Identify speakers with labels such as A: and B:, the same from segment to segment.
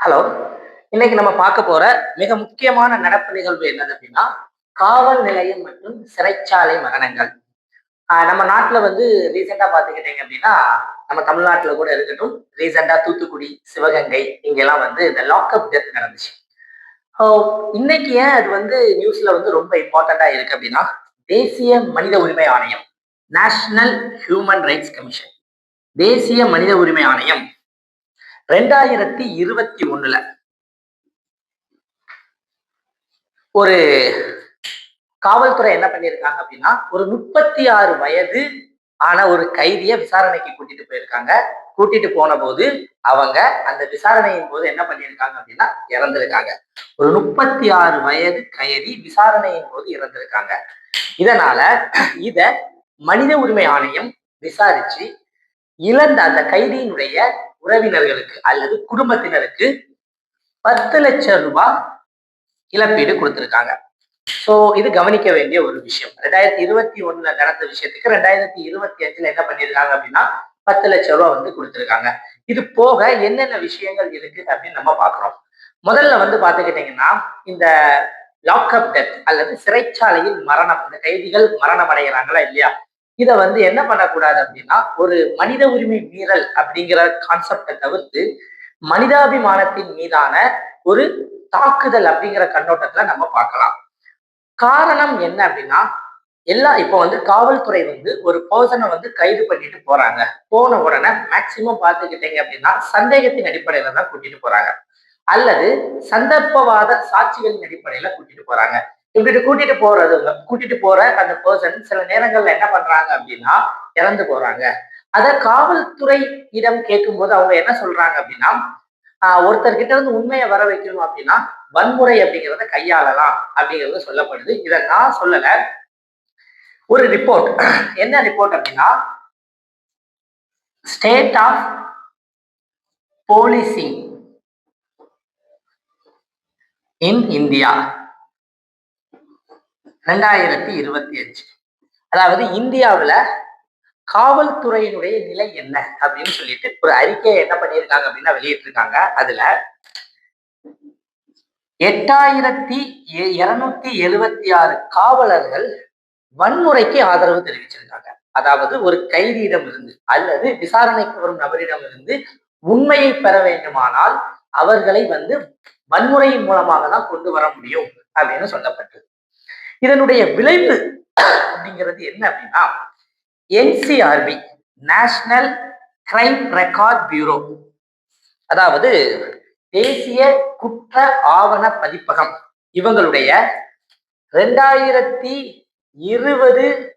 A: Hello இன்னைக்கு நம்ம பார்க்க போற மிக முக்கியமான நடப்பு நிகழ்வு என்னது அப்படின்னா காவல் நிலையம் மற்றும் சிறைச்சாலை மரணங்கள். நம்ம நாட்டுல வந்து ரீசெண்டா பாத்துக்கிட்டீங்க அப்படின்னா நம்ம தமிழ்நாட்டுல கூட இருக்கட்டும் ரீசெண்டா தூத்துக்குடி சிவகங்கை இங்கெல்லாம் வந்து இந்த லாக்அப் டெத் நடந்துச்சு. இன்னைக்கு ஏன் அது வந்து நியூஸ்ல வந்து ரொம்ப இம்பார்ட்டண்டா இருக்கு அப்படின்னா தேசிய மனித உரிமை ஆணையம் நேஷனல் ஹியூமன் ரைட்ஸ் கமிஷன் தேசிய மனித உரிமை ஆணையம் ரெண்டாயிரத்தி இருபத்தி ஒண்ணுல ஒரு காவல்துறை என்ன பண்ணியிருக்காங்க அப்படின்னா ஒரு முப்பத்தி ஆறு வயது ஆன ஒரு கைதிய விசாரணைக்கு கூட்டிட்டு போயிருக்காங்க. கூட்டிட்டு போன போது அவங்க அந்த விசாரணையின் போது என்ன பண்ணியிருக்காங்க அப்படின்னா இறந்திருக்காங்க. ஒரு முப்பத்தி ஆறு வயது கைதி விசாரணையின் போது இறந்திருக்காங்க. இதனால இத மனித உரிமை ஆணையம் விசாரிச்சு இழந்த அந்த கைதியினுடைய உறவினர்களுக்கு அல்லது குடும்பத்தினருக்கு பத்து லட்சம் ரூபாய் இழப்பீடு கொடுத்திருக்காங்க. சோ இது கவனிக்க வேண்டிய ஒரு விஷயம். ரெண்டாயிரத்தி இருபத்தி ஒண்ணுல நடந்த விஷயத்துக்கு ரெண்டாயிரத்தி இருபத்தி அஞ்சுல என்ன பண்ணிருக்காங்க அப்படின்னா பத்து லட்சம் ரூபாய் வந்து கொடுத்துருக்காங்க. இது போக என்னென்ன விஷயங்கள் இருக்கு அப்படின்னு நம்ம பாக்குறோம் முதல்ல வந்து பாத்துக்கிட்டீங்கன்னா இந்த லாக்அப் டெத் அல்லது சிறைச்சாலையில் மரணம் இந்த கைதிகள் மரணம் அடைகிறாங்களா இல்லையா? இதை வந்து என்ன பண்ணக்கூடாது அப்படின்னா ஒரு மனித உரிமை மீறல் அப்படிங்கிற கான்செப்டை தவிர்த்து மனிதாபிமானத்தின் மீதான ஒரு தாக்குதல் அப்படிங்கிற கண்ணோட்டத்துல நம்ம பார்க்கலாம். காரணம் என்ன அப்படின்னா எல்லா இப்போ வந்து காவல்துறை வந்து ஒரு பர்சனை வந்து கைது பண்ணிட்டு போறாங்க. போன உடனே மேக்சிமம் பார்த்துக்கிட்டீங்க அப்படின்னா சந்தேகத்தின் அடிப்படையில தான் கூட்டிட்டு போறாங்க. அல்லது சந்தர்ப்பவாத சாட்சிகளின் அடிப்படையில கூட்டிட்டு போறாங்க. இப்படி கூட்டிட்டு போறது கூட்டிட்டு போற அந்த பர்சன் சில நேரங்கள்ல என்ன பண்றாங்க அப்படின்னா இறந்து போறாங்க. அத காவல்துறை இடம் கேட்கும்போது அவங்க என்ன சொல்றாங்க அப்படின்னா ஒருத்தர் கிட்ட இருந்து உண்மையை வர வைக்கணும் அப்படின்னா வன்முறை அப்படிங்கிறத கையாளலாம் அப்படிங்கிறது சொல்லப்படுது. இதை நான் சொல்லல. ஒரு ரிப்போர்ட் என்ன ரிப்போர்ட் அப்படின்னா state of policing in India ரெண்டாயிரத்தி இருபத்தி அஞ்சு. அதாவது இந்தியாவுல காவல்துறையினுடைய நிலை என்ன அப்படின்னு சொல்லிட்டு ஒரு அறிக்கையை என்ன பண்ணியிருக்காங்க அப்படின்னா வெளியிட்டிருக்காங்க. அதுல எட்டாயிரத்தி இருநூத்தி எழுவத்தி ஆறு காவலர்கள் வன்முறைக்கு ஆதரவு தெரிவிச்சிருக்காங்க. அதாவது ஒரு கைதியிடம் இருந்து அல்லது விசாரணைக்கு வரும் நபரிடம் இருந்து உண்மையை பெற வேண்டுமானால் அவர்களை வந்து வன்முறையின் மூலமாக தான் கொண்டு வர முடியும் அப்படின்னு சொல்லப்பட்டது இதனுடைய விளைவு அப்படிங்கிறது என்ன அப்படின்னா NCRB national crime record bureau அதாவது தேசிய குற்ற ஆவண பதிப்பகம். இவங்களுடைய ரெண்டாயிரத்தி இருபது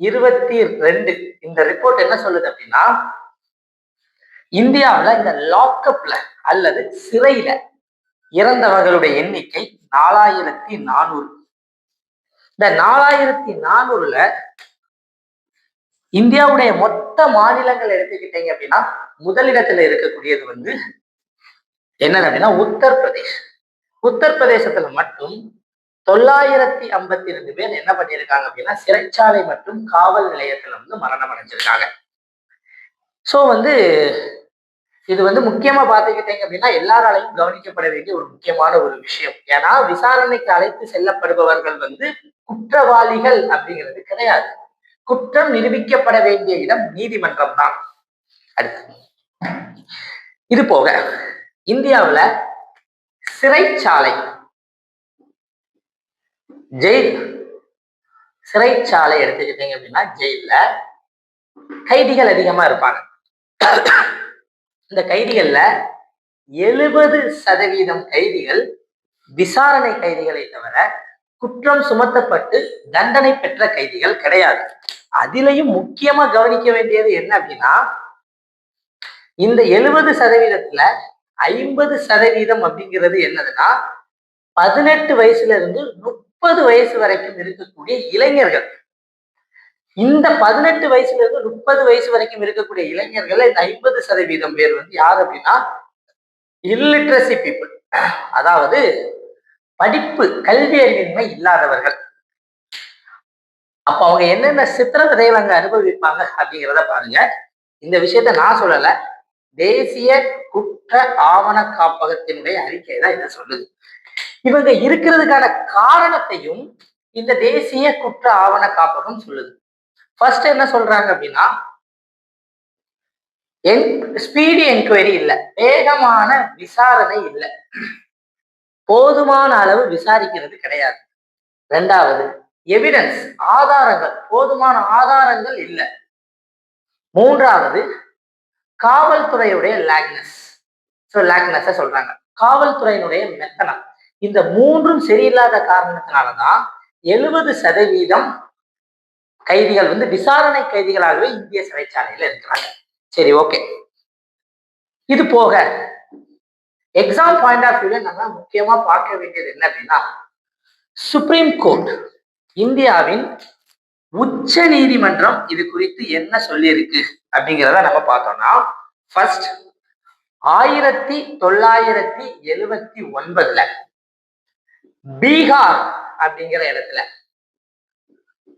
A: இருபத்தி ரெண்டு இந்த ரிப்போர்ட் என்ன சொல்லுது அப்படின்னா இந்தியாவுல இந்த லாக்அப்ல அல்லது சிறையில இறந்தவர்களுடைய எண்ணிக்கை நாலாயிரத்தி நானூறு. இந்த நாலாயிரத்தி நானூறுல இந்தியாவுடைய மொத்த மாநிலங்கள் எடுத்துக்கிட்டீங்க அப்படின்னா முதலிடத்துல இருக்கக்கூடியது வந்து என்ன அப்படின்னா உத்தரப்பிரதேஷ். உத்தரப்பிரதேசத்துல மட்டும் தொள்ளாயிரத்தி ஐம்பத்தி ரெண்டு பேர் என்ன பண்ணியிருக்காங்க அப்படின்னா சிறைச்சாலை மற்றும் காவல் நிலையத்துல வந்து மரணம் அடைஞ்சிருக்காங்க. ஸோ வந்து இது வந்து முக்கியமா பார்த்துக்கிட்டீங்க அப்படின்னா எல்லாராலையும் கவனிக்கப்பட வேண்டிய ஒரு முக்கியமான ஒரு விஷயம். ஏன்னா விசாரணைக்கு அழைத்து செல்லப்படுபவர்கள் வந்து குற்றவாளிகள் அப்படிங்கிறது கிடையாது. குற்றம் நிரூபிக்கப்பட வேண்டிய இடம் நீதிமன்றம் தான். அடுத்து இது போக இந்தியாவுல சிறைச்சாலை ஜெயில் சிறைச்சாலை எடுத்துக்கிட்டீங்க அப்படின்னா ஜெயில கைதிகள் அதிகமா இருப்பாங்க. இந்த கைதிகள்ல எழுபது சதவீதம் கைதிகள் விசாரணை கைதிகளை தவிர குற்றம் சுமத்தப்பட்டு தண்டனை பெற்ற கைதிகள் கிடையாது. அதிலையும் முக்கியமா கவனிக்க வேண்டியது என்ன அப்படின்னா இந்த எழுபது சதவீதத்துல ஐம்பது சதவீதம் அப்படிங்கிறது என்னதுன்னா பதினெட்டு வயசுல இருந்து முப்பது வயசு வரைக்கும் இருக்கக்கூடிய இளைஞர்கள். இந்த பதினெட்டு வயசுல இருந்து முப்பது வயசு வரைக்கும் இருக்கக்கூடிய இளைஞர்கள் இந்த ஐம்பது சதவீதம் பேர் வந்து யார் அப்படின்னா இல்லிட்ரஸி பீப்புள் அதாவது படிப்பு கல்வி அறிவின்மை இல்லாதவர்கள். அப்ப அவங்க என்னென்ன சித்திரவதைகள் அங்க அனுபவிப்பாங்க அப்படிங்கிறத பாருங்க. இந்த விஷயத்த நான் சொல்லல. தேசிய குற்ற ஆவண காப்பகத்தினுடைய அறிக்கை தான் இதை சொல்லுது. இவங்க இருக்கிறதுக்கான காரணத்தையும் இந்த தேசிய குற்ற ஆவண காப்பகம் சொல்லுது. ஃபர்ஸ்ட் என்ன சொல்றாங்க அப்படின்னா ஸ்பீடி என்கொயரி இல்லை. வேகமான விசாரணை இல்லை. போதுமான அளவு விசாரிக்கிறது கிடையாது. ரெண்டாவது எவிடன்ஸ் ஆதாரங்கள். போதுமான ஆதாரங்கள் இல்லை. மூன்றாவது காவல்துறையுடைய லேக்னஸ் ஸோ லேக்னஸை சொல்றாங்க. காவல்துறையினுடைய மெத்தனம். இந்த மூன்றும் சரியில்லாத காரணத்தினாலதான் எழுபது சதவீதம் கைதிகள் வந்து விசாரணை கைதிகளாகவே இந்திய சிறைச்சாலையில இருக்கிறாங்க. சரி ஓகே இது போக எக்ஸாம் பாயிண்ட் ஆஃப் வியூல நம்ம முக்கியமா பார்க்க வேண்டியது என்ன அப்படின்னா சுப்ரீம் கோர்ட் இந்தியாவின் உச்ச நீதிமன்றம் இது குறித்து என்ன சொல்லியிருக்கு அப்படிங்கிறத நம்ம பார்த்தோம்னா ஃபர்ஸ்ட் ஆயிரத்தி தொள்ளாயிரத்தி எழுவத்தி ஒன்பதுல பீகார் அப்படிங்கிற இடத்துல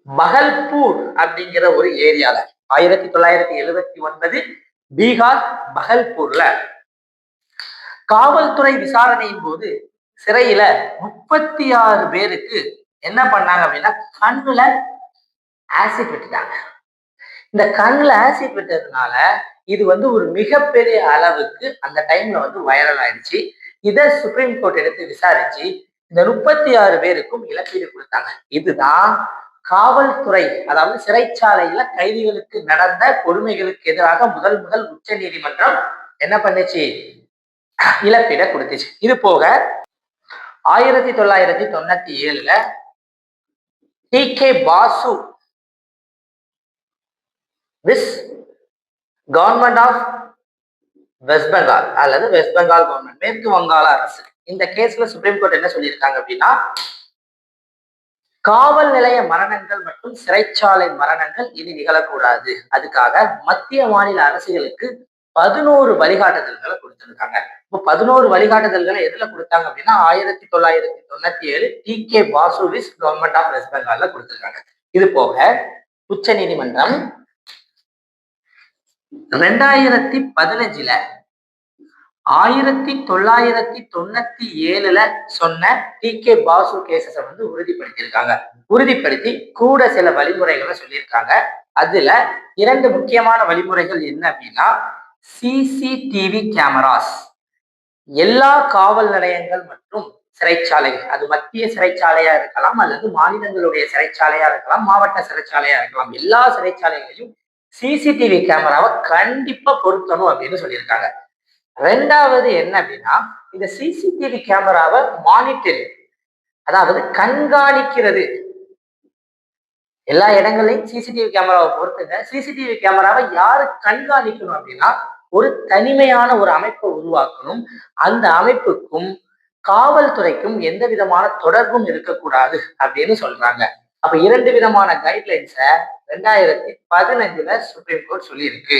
A: பகல்பூர் அப்படிங்கிற ஒரு ஏரியால ஆயிரத்தி தொள்ளாயிரத்தி எழுவத்தி ஒன்பது பீகார் பகல்பூர்ல காவல்துறை விசாரணையின் போது சிறையில முப்பத்தி ஆறு பேருக்கு என்ன பண்ணாங்க அப்படின்னா கண்ணுல ஆசிட் விட்டுட்டாங்க. இந்த கண்ணுல ஆசிட் விட்டதுனால இது வந்து ஒரு மிகப்பெரிய அளவுக்கு அந்த டைம்ல வந்து வைரல் ஆயிடுச்சு. இதை சுப்ரீம் கோர்ட் எடுத்து விசாரிச்சு இந்த முப்பத்தி ஆறு பேருக்கும் இழப்பீடு கொடுத்தாங்க. இதுதான் காவல்துறை அதாவது சிறைச்சாலையில கைதிகளுக்கு நடந்த கொடுமைகளுக்கு எதிராக முதல் முதல் உச்ச நீதிமன்றம் என்ன பண்ணுச்சு? இழப்பீட கொடுத்துச்சு. இது போக ஆயிரத்தி தொள்ளாயிரத்தி தொண்ணூத்தி ஏழுல D K Basu vs government of West Bengal அல்லது வெஸ்ட் பெங்கால் கவர்மெண்ட் மேற்கு வங்காள அரசு. இந்த கேஸ்ல சுப்ரீம் கோர்ட் என்ன சொல்லியிருக்காங்க அப்படின்னா காவல் நிலைய மரணங்கள் மற்றும் சிறைச்சாலை மரணங்கள் இனி நிகழக்கூடாது. அதுக்காக மத்திய மாநில அரசுகளுக்கு பதினோரு வழிகாட்டுதல்களை கொடுத்துருக்காங்க. இப்போ பதினோரு வழிகாட்டுதல்களை எதுல கொடுத்தாங்க அப்படின்னா ஆயிரத்தி தொள்ளாயிரத்தி தொண்ணூத்தி ஏழு D K Basu vs government of West பெங்கால்ல கொடுத்துருக்காங்க. இது போக உச்ச நீதிமன்றம் ரெண்டாயிரத்தி பதினஞ்சுல ஆயிரத்தி தொள்ளாயிரத்தி தொண்ணூத்தி ஏழுல சொன்ன டி கே பாசு கேசஸ வந்து உறுதிப்படுத்தியிருக்காங்க. உறுதிப்படுத்தி கூட சில வழிமுறைகளை சொல்லியிருக்காங்க. அதுல இரண்டு முக்கியமான வழிமுறைகள் என்ன அப்படின்னா சிசிடிவி கேமராஸ் எல்லா காவல் நிலையங்கள் மற்றும் சிறைச்சாலைகள். அது மத்திய சிறைச்சாலையா இருக்கலாம் அல்லது மாநிலங்களுடைய சிறைச்சாலையா இருக்கலாம் மாவட்ட சிறைச்சாலையா இருக்கலாம். எல்லா சிறைச்சாலைகளையும் சிசிடிவி கேமராவை கண்டிப்பா பொருத்தணும் அப்படின்னு சொல்லியிருக்காங்க. ரெண்டாவது என்ன அப்படின்னா இந்த சிசிடிவி கேமராவை மானிட்டரிங் அதாவது கண்காணிக்கிறது. எல்லா இடங்களையும் சிசிடிவி கேமராவை பொறுத்துங்க சிசிடிவி கேமராவை யாரு கண்காணிக்கணும் அப்படின்னா ஒரு தனிமையான ஒரு அமைப்பை உருவாக்கணும். அந்த அமைப்புக்கும் காவல்துறைக்கும் எந்த விதமான தொடர்பும் இருக்கக்கூடாது அப்படின்னு சொல்றாங்க. அப்ப இரண்டு விதமான கைட்லைன்ஸை ரெண்டாயிரத்தி பதினஞ்சுல சுப்ரீம் கோர்ட் சொல்லியிருக்கு.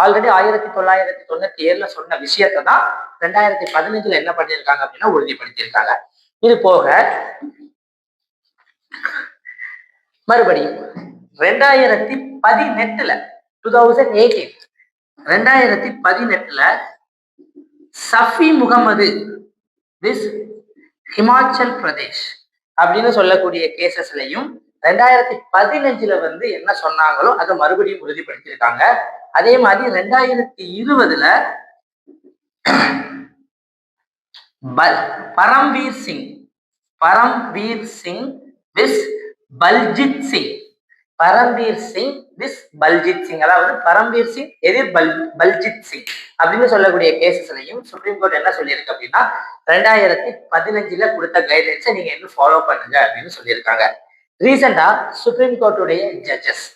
A: ஆல்ரெடி ஆயிரத்தி தொள்ளாயிரத்தி தொண்ணூத்தி ஏழுல சொன்ன விஷயத்தை தான் ரெண்டாயிரத்தி பதினஞ்சுல என்ன பண்ணியிருக்காங்க அப்படின்னா உறுதிப்படுத்தியிருக்காங்க. இது போக மறுபடியும் ரெண்டாயிரத்தி பதினெட்டுல டூ தௌசண்ட் எயிட்டீன் ரெண்டாயிரத்தி பதினெட்டுல சஃபி முகமது திஸ் ஹிமாச்சல் பிரதேஷ் அப்படின்னு சொல்லக்கூடிய கேசஸ்லையும் ரெண்டாயிரத்தி பதினஞ்சுல வந்து என்ன சொன்னாங்களோ அதை மறுபடியும் உறுதிப்படுத்தியிருக்காங்க. அதே மாதிரி ரெண்டாயிரத்தி இருபதுல பரம்வீர் சிங் பரம்வீர் சிங் விஸ் பல்ஜித் சிங். பரம்வீர் சிங் விஸ் பல்ஜித் சிங் அதாவது பரம்வீர் சிங் எதிர் பல் பல்ஜித் சிங் அப்படின்னு சொல்லக்கூடிய கேசஸ்லையும் சுப்ரீம் கோர்ட் என்ன சொல்லியிருக்கு அப்படின்னா ரெண்டாயிரத்தி பதினஞ்சுல கொடுத்த கைட்லைன்ஸை நீங்க இன்னும் ஃபாலோ பண்ணுங்க அப்படின்னு சொல்லியிருக்காங்க. ரீசெண்டா சுப்ரீம் கோர்ட்டுடைய ஜட்ஜஸ்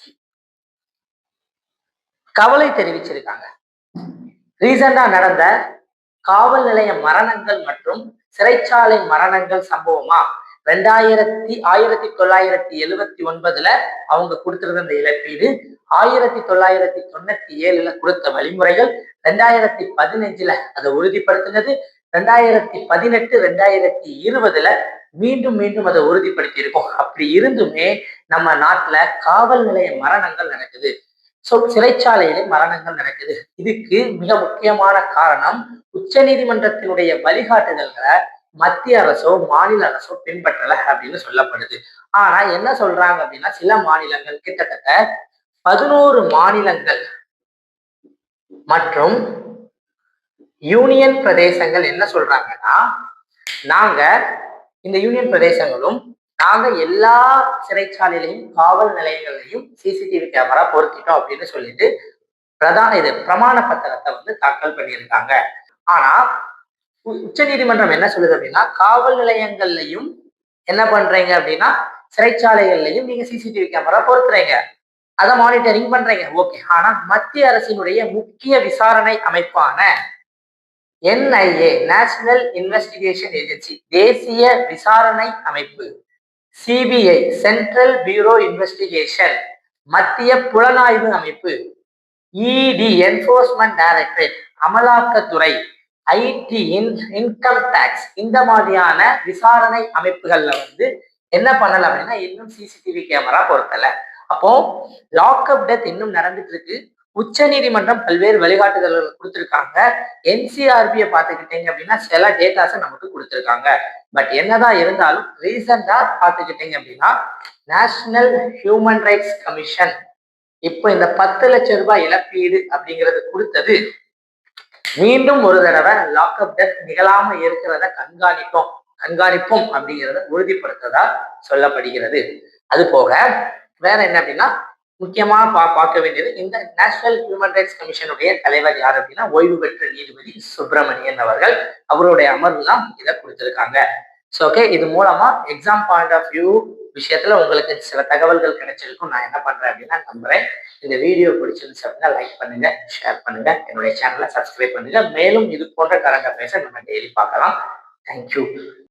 A: கவலை தெரிவிச்சிருக்காங்க. ரீசெண்டா நடந்த காவல் நிலைய மரணங்கள் மற்றும் சிறைச்சாலை மரணங்கள் சம்பவமா? ரெண்டாயிரத்தி ஆயிரத்தி தொள்ளாயிரத்தி எழுவத்தி ஒன்பதுல அவங்க கொடுத்திருந்த அந்த இழப்பீடு ஆயிரத்தி தொள்ளாயிரத்தி தொண்ணூத்தி ஏழுல கொடுத்த வழிமுறைகள் ரெண்டாயிரத்தி பதினஞ்சுல அதை உறுதிப்படுத்தினது. ரெண்டாயிரத்தி பதினெட்டு ரெண்டாயிரத்தி இருபதுல மீண்டும் மீண்டும் அதை உறுதிப்படுத்தி இருக்கோம் அப்படி இருந்துமே நம்ம நாட்டுல காவல் நிலைய மரணங்கள் நடக்குது. சோ சிறைச்சாலையிலே மரணங்கள் நடக்குது. இதுக்கு மிக முக்கியமான காரணம் உச்ச நீதிமன்றத்தினுடைய வழிகாட்டுதல்களை மத்திய அரசோ மாநில அரசோ பின்பற்றல அப்படின்னு சொல்லப்படுது. ஆனா என்ன சொல்றாங்க அப்படின்னா சில மாநிலங்கள் கிட்டத்தட்ட பதினோரு மாநிலங்கள் மற்றும் யூனியன் பிரதேசங்கள் என்ன சொல்றாங்கன்னா நாங்க இந்த யூனியன் பிரதேசங்களும் நாங்க எல்லா சிறைச்சாலையிலையும் காவல் நிலையங்களையும் சிசிடிவி கேமரா பொருத்திட்டோம் அப்படின்னு சொல்லிட்டு பிரதான இது பிரமாண பத்திரத்தை வந்து தாக்கல் பண்ணியிருக்காங்க. ஆனா உச்ச நீதிமன்றம் என்ன சொல்லுது அப்படின்னா காவல் நிலையங்கள்லையும் என்ன பண்றீங்க அப்படின்னா சிறைச்சாலைகள்லையும் நீங்க சிசிடிவி கேமரா பொறுத்துறீங்க அதை மானிட்டரிங் பண்றீங்க. ஓகே ஆனா மத்திய அரசினுடைய முக்கிய விசாரணை அமைப்பான என்ஐஏ நேஷனல் இன்வெஸ்டிகேஷன் ஏஜென்சி தேசிய விசாரணை அமைப்பு சிபிஐ சென்ட்ரல் பியூரோ இன்வெஸ்டிகேஷன் மத்திய புலனாய்வு அமைப்பு இடி என்போர்ஸ்மெண்ட் டைரக்டரேட் அமலாக்கத்துறை ஐடி இன்கம் டேக்ஸ் இந்த மாதிரியான விசாரணை அமைப்புகள்ல வந்து என்ன பண்ணல அப்படின்னா இன்னும் சிசிடிவி கேமரா பொருத்தல. அப்போ லாக்அப் டெத் இன்னும் நடந்துட்டு இருக்கு. உச்ச நீதிமன்றம் பல்வேறு வழிகாட்டுதல்கள் கொடுத்துருக்காங்க. என்சிஆர்பியை பார்த்துக்கிட்டீங்க அப்படின்னா சில டேட்டாஸை நமக்கு கொடுத்துருக்காங்க. பட் என்னதான் இருந்தாலும் ரீசெண்டா பார்த்துக்கிட்டீங்க அப்படின்னா நேஷனல் ஹியூமன் ரைட்ஸ் கமிஷன் இப்போ இந்த பத்து லட்சம் ரூபாய் இழப்பீடு அப்படிங்கிறது கொடுத்தது மீண்டும் ஒரு தடவை லாக்அப் டெத் நிகழாம இருக்கிறத கண்காணிப்போம். கண்காணிப்போம் அப்படிங்கிறத உறுதிப்படுத்ததா சொல்லப்படுகிறது. அது போக வேற என்ன அப்படின்னா முக்கியமா பா பார்க்க வேண்டியது இந்த நேஷனல் ஹியூமன் ரைட்ஸ் கமிஷனுடைய தலைவர் யார் அப்படின்னா ஓய்வு பெற்ற நீதிபதி சுப்பிரமணியன் அவர்கள். அவருடைய அமர்வு தான் இதை கொடுத்துருக்காங்க. ஸோ ஓகே இது மூலமா எக்ஸாம் பாயிண்ட் ஆஃப் வியூ விஷயத்துல உங்களுக்கு சில தகவல்கள் கிடைச்சிருக்கும். நான் என்ன பண்றேன் அப்படின்னா நம்புறேன். இந்த வீடியோ பிடிச்சிருந்துச்சு அப்படின்னா லைக் பண்ணுங்க ஷேர் பண்ணுங்க. என்னுடைய சேனலை சப்ஸ்கிரைப் பண்ணுங்க. மேலும் இது போன்ற கரண்ட் அஃபேர்ஸை நம்ம டெய்லி பார்க்கலாம். தேங்க்யூ